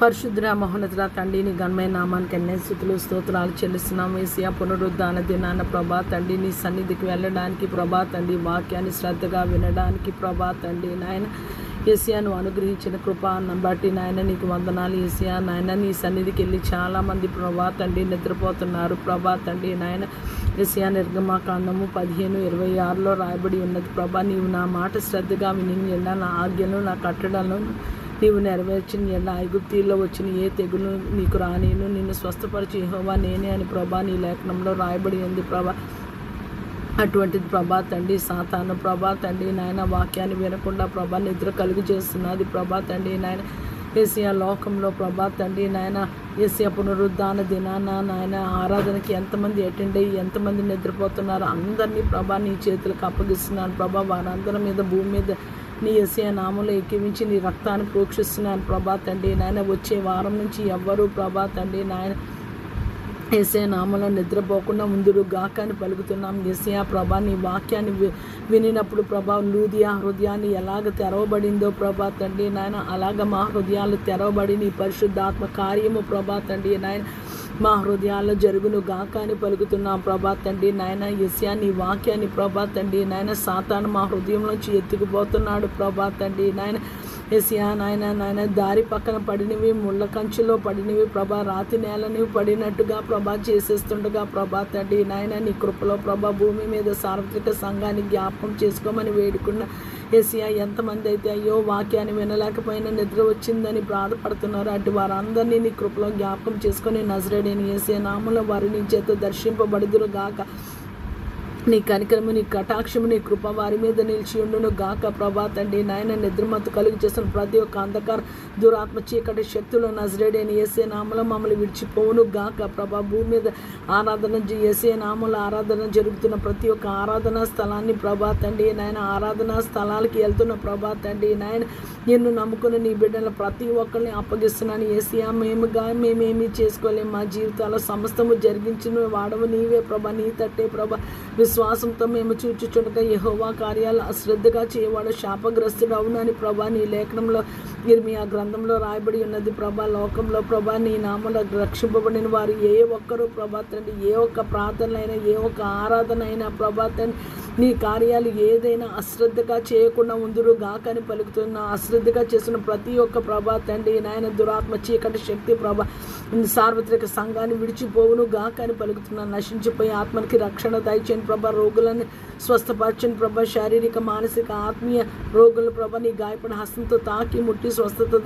పరిశుద్ధ మహోన్నతుల తండ్రిని నీ నామానికి ఎన్నే స్థుతులు స్తోత్రాలు చెల్లిస్తున్నాం ఏసియా పునరుద్ధాన దినాన ప్రభా తండ్రి నీ సన్నిధికి వెళ్ళడానికి ప్రభా తండ్రి వాక్యాన్ని శ్రద్ధగా వినడానికి ప్రభా తండ్రి నాయన. ఏసియాను అనుగ్రహించిన కృపాన్ని బట్టి నాయన నీకు వందనాలు. ఏసియా నాయన నీ సన్నిధికి వెళ్ళి చాలామంది ప్రభా తండ్రి నిద్రపోతున్నారు. ప్రభా తండ్రి నాయన ఏసియా నిర్గమాకాండము పదిహేను ఇరవై ఆరులో రాయబడి ఉన్నది. ప్రభా నీవు నా మాట శ్రద్ధగా విని నా ఆజ్ఞను నా కట్టడలను నీవు నెరవేర్చిన ఎలా ఐగుప్తిలో వచ్చిన ఏ తెగులు నీకు రానీను నిన్ను స్వస్థపరిచి హోవా నేనే అని ప్రభా నీ లేఖనంలో రాయబడి ఉంది ప్రభా. అటువంటిది ప్రభా తండ్రి సాతాను ప్రభా తండ్రి నాయన వాక్యాన్ని వినకుండా ప్రభా నిద్ర కలుగు చేస్తున్నది ప్రభా తండ్రి నాయన. ఏసియా లోకంలో ప్రభా తండ్రి నాయన ఏసియా పునరుద్ధాన దినాన నాయన ఆరాధనకి ఎంతమంది అటెండ్ అయ్యి ఎంతమంది నిద్రపోతున్నారు అందరినీ ప్రభా నీ చేతులకు అప్పగిస్తున్నాను ప్రభా. వారందరి మీద భూమి మీద నీ ఎస్ఏ నామంలో ఎక్కివించి నీ రక్తాన్ని ప్రోక్షిస్తున్నాను ప్రభా తండ్రి. నాయన వచ్చే వారం నుంచి ఎవ్వరూ ప్రభా తండ్రి నాయన ఏసే నామలో నిద్రపోకుండా ముందురు గాకాన్ని పలుకుతున్నాం. ఏసయా ప్రభా నీ వాక్యాన్ని వి- వినినప్పుడు ప్రభా లూదియా హృదయాన్ని ఎలాగ తెరవబడిందో ప్రభా తండ్రి నాయన అలాగ మా హృదయాలు తెరవబడి నీ పరిశుద్ధాత్మ కార్యము ప్రభా తండ్రి నాయన మా హృదయాల్లో జరుగును గాక అని పలుకుతున్నాం. ప్రభా తండ్రి నాయన యస్యా నీ వాక్యాన్ని ప్రభా తండ్రి నాయన సాతాను మా హృదయంలోంచి ఎత్తుకుపోతున్నాడు. ప్రభా తండ్రి నాయన ఎసియా నాయన నాయన దారి పక్కన పడినవి ముళ్ళ కంచులో పడినవి ప్రభా రాతి నేలని పడినట్టుగా ప్రభా చేసేస్తుండగా ప్రభా తండ్రి నాయన నీ కృపలో ప్రభా భూమి మీద సార్వత్రిక సంఘాన్ని జ్ఞాపకం చేసుకోమని వేడుకున్న. ఏసీఐ ఎంతమంది అయితే అయ్యో వాక్యాన్ని వినలేకపోయినా నిద్ర వచ్చిందని బాధపడుతున్నారు. అటు వారందరినీ నీ కృపలో జ్ఞాపకం చేసుకొని నజరేడని ఏసే నామంలో వారిని చేత దర్శింపబడుదురు గాక. నీ కనికరము నీ కటాక్షము నీ కృప వారి మీద నిలిచి ఉండును గాక ప్రభా తండ్రి. నాయన నిద్రమత్తు కలుగు చేసిన ప్రతి ఒక్క అంధకార దురాత్మ చీకటి శక్తులు నజరేడని ఏసే నామలో మమ్మల్ని విడిచిపోవును గాక ప్రభా. భూమి మీద ఆరాధన జ- ఏసే నామలో ఆరాధన జరుగుతున్న ప్రతి ఒక్క ఆరాధనా స్థలాన్ని ప్రభా తండ్రి. నాయన ఆరాధనా స్థలాలకి వెళ్తున్న ప్రభా తండ్రి. నాయన నిన్ను నమ్ముకుని నీ బిడ్డల ప్రతి ఒక్కరిని అప్పగిస్తున్నాను. ఏసియా మేముగా మేమేమి చేసుకోలేము మా జీవితాల్లో సమస్తము జరిగించిన. వాడవు నీవే ప్రభా నీ తట్టే ప్రభా. విశ్వాసంతో మేము చూచుచుండగా యహోవా కార్యాలు అశ్రద్ధగా చేయవాడు శాపగ్రస్తుడు అవునని ప్రభా నీ లేఖనంలో ఇర్మియా గ్రంథంలో రాయబడి ఉన్నది ప్రభా లోకంలో ప్రభా నీ నామంలో రక్షింపబడిన వారు ఏ ఒక్కరు ప్రభా తండ్రి ఏ ఒక్క ప్రార్థనలైనా ఏ ఒక్క ఆరాధన అయినా ప్రభా తండ్రి నీ కార్యాలు ఏదైనా అశ్రద్ధగా చేయకుండా ఉందురు గాకని పలుకుతున్న అశ్రద్ధగా చేసిన ప్రతి ఒక్క ప్రభా తండ్రి నాయన దురాత్మ చీకటి శక్తి ప్రభా సార్వత్రిక సంఘాన్ని విడిచిపోవును గాకని పలుకుతున్న నశించిపోయి ఆత్మకి రక్షణ దయచేని ప్రభా రోగులను స్వస్థపరచని ప్రభా శారీరక మానసిక ఆత్మీయ రోగుల ప్రభా నీ గాయపడిన హస్తంతో తాకి ముట్టి this was the, the,